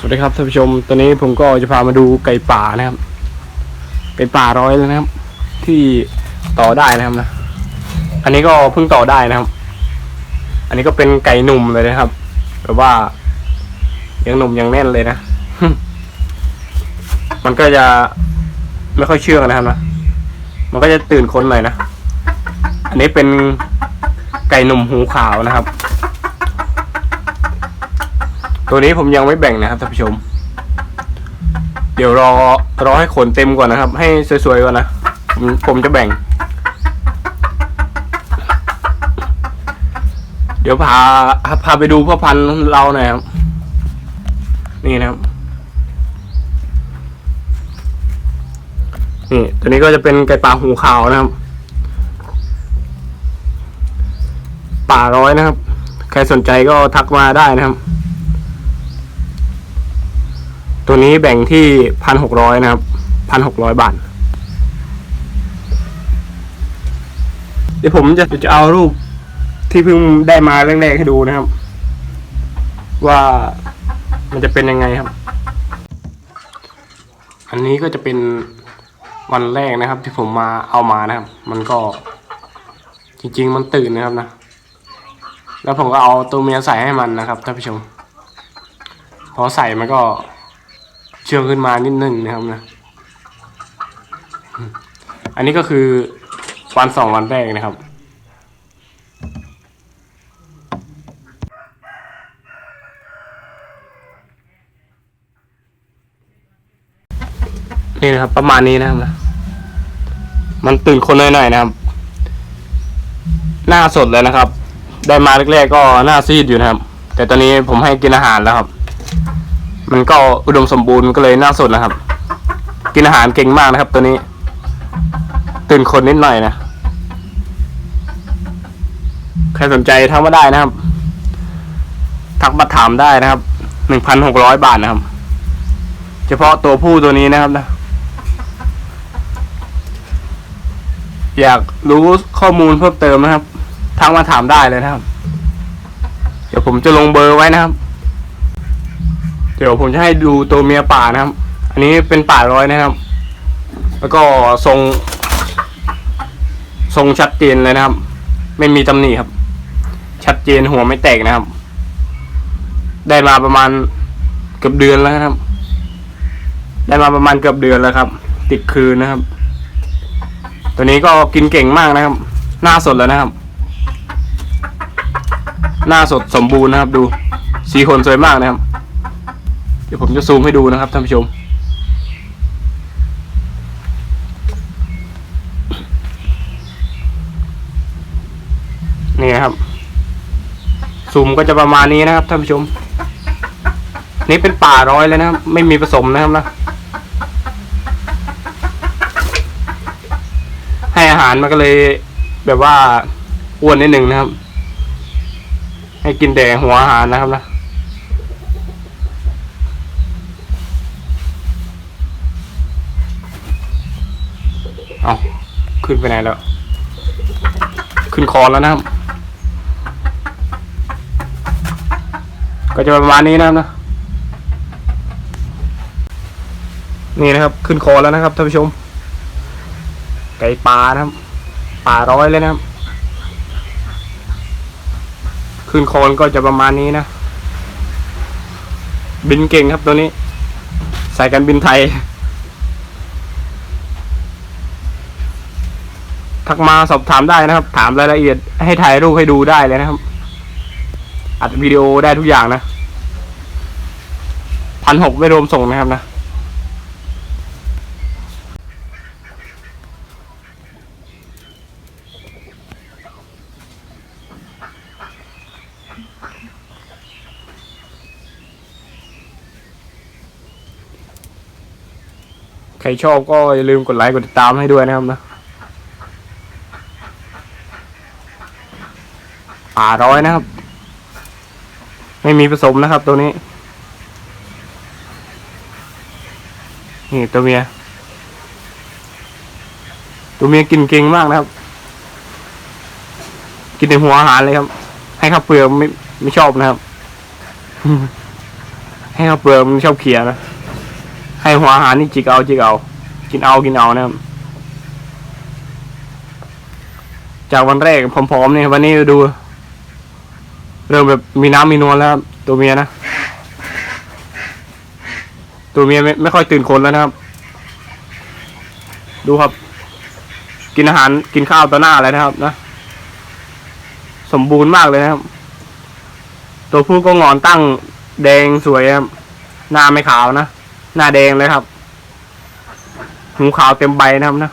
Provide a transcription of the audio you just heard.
สวัสดีครับท่านผู้ชม ตอนนี้ผมก็จะพามาดูไก่ป่านะครับ ไก่ป่าร้อยแล้วนะครับ ที่ต่อได้นะครับนะ อันนี้ก็เพิ่งต่อได้นะครับ อันนี้ก็เป็นไก่หนุ่มเลยนะครับแบบว่ายังหนุ่มยังแน่นเลยนะ มันก็จะไม่ค่อยเชื่องนะครับนะ มันก็จะตื่นคนหน่อยนะ อันนี้เป็นไก่หนุ่มหูขาวนะครับ ตัวนี้ผมยังไม่แบ่งนะครับท่านผู้ชม เดี๋ยวรอรอให้ขนเต็มก่อนนะครับ ให้สวยๆก่อนนะผมผมจะแบ่ง เดี๋ยวพาพาไปดูพ่อพันธุ์เราหน่อยครับ นี่นะครับนี่ตัวนี้ก็จะเป็นไก่ป่าหูขาวนะครับ ป่าร้อยนะครับ ใครสนใจก็ทักมาได้นะครับ ตัวนี้แบ่งที่พันหกร้อยนะครับพันหกร้อยบาท เดี๋ยวผมจะจะเอารูปที่เพิ่งได้มาแรกๆให้ดูนะครับ ว่ามันจะเป็นยังไงครับ อันนี้ก็จะเป็นวันแรกนะครับ ที่ผมมาเอามานะครับ มันก็จริง ๆ มันตื่นนะครับนะ แล้วผมก็เอาตัวเมียใส่ให้มันนะครับท่านผู้ชม พอใส่มันก็ เชื่องขึ้นมานิดนึงนะครับนะ อันนี้ก็คือวันสองวันแรกนะครับนี่นะครับ ประมาณนี้นะครับนะมันตื่นคนหน่อยๆนะครับ หน้าสดเลยนะครับ ได้มาแรกๆก็หน้าซีดอยู่นะครับ แต่ตอนนี้ผมให้กินอาหารแล้วครับ มันก็อุดมสมบูรณ์ก็เลยน้าสดนะครับ กินอาหารเก่งมากนะครับตัวนี้ ตื่นคนนิดหน่อยนะใครสนใจทักมาได้นะครับ ทักมาถามได้นะครับหนึ่งพันหกร้อยบาทนะครับ เฉพาะตัวผู้ตัวนี้นะครับนะอยากรู้ข้อมูลเพิ่มเติมนะครับทักมาถามได้เลยนะครับ เดี๋ยวผมจะลงเบอร์ไว้นะครับ เดี๋ยวผมจะให้ดูตัวเมียป่านะครับ อันนี้เป็นป่าร้อยนะครับ แล้วก็ทรงทรงชัดเจนเลยนะครับ ไม่มีตำหนิครับ ชัดเจนหัวไม่แตกนะครับ ได้มาประมาณเกือบเดือนแล้วครับ ได้มาประมาณเกือบเดือนแล้วครับ ติดคืนนะครับ ตัวนี้ก็กินเก่งมากนะครับ หน้าสดแล้วนะครับ หน้าสดสมบูรณ์นะครับ ดูสีขนสวยมากนะครับ เดี๋ยวผมจะซูมให้ดูนะครับท่านผู้ชม นี่ครับ ซูมก็จะประมาณนี้นะครับท่านผู้ชม นี่เป็นป่าร้อยเลยนะครับ ไม่มีผสมนะครับนะให้อาหารมันก็เลยแบบว่าอ้วนนิดหนึ่งนะครับ ให้กินแต่หัวอาหารนะครับนะ เอาขึ้นไปไหนแล้ว ขึ้นคอแล้วนะครับ ก็จะประมาณนี้นะครับนะนี่นะครับ ขึ้นคอแล้วนะครับท่านผู้ชม ไก่ป่านะครับป่าร้อยเลยนะครับ ขึ้นคนก็จะประมาณนี้นะ บินเก่งครับตัวนี้ สายการบินไทย ทักมาสอบถามได้นะครับ ถามรายละเอียดให้ถ่ายรูปให้ดูได้เลยนะครับอัดวิดีโอได้ทุกอย่างนะพันหกไม่รวมส่งนะครับนะใครชอบก็อย่าลืมกดไลค์กดติดตามให้ด้วยนะครับนะ ป่าร้อยนะครับ ไม่มีผสมนะครับ ตัวนี้ นี่ตัวเมีย ตัวเมียกินเก่งมากนะครับ กินในหัวอาหารเลยครับ ให้ข้าวเปลือกไม่ไม่ชอบนะครับ ให้ข้าวเปลือกมันชอบเขียนะ ให้หัวอาหารนี่จิกเอาจิกเอา กินเอากินเอานะครับจากวันแรกผอมๆเนี่ยวันนี้ดู เริ่มแบบมีน้ำมีนวลแล้วครับตัวเมียนะ ตัวเมียไม่ไม่ค่อยตื่นคนแล้วนะครับ ดูครับ กินอาหารกินข้าวต่อหน้าเลยนะครับ นะ สมบูรณ์มากเลยนะครับ ตัวผู้ก็งอนตั้งแดงสวยครับ หน้าไม่ขาวนะ หน้าแดงเลยครับ หูขาวเต็มใบนะครับนะ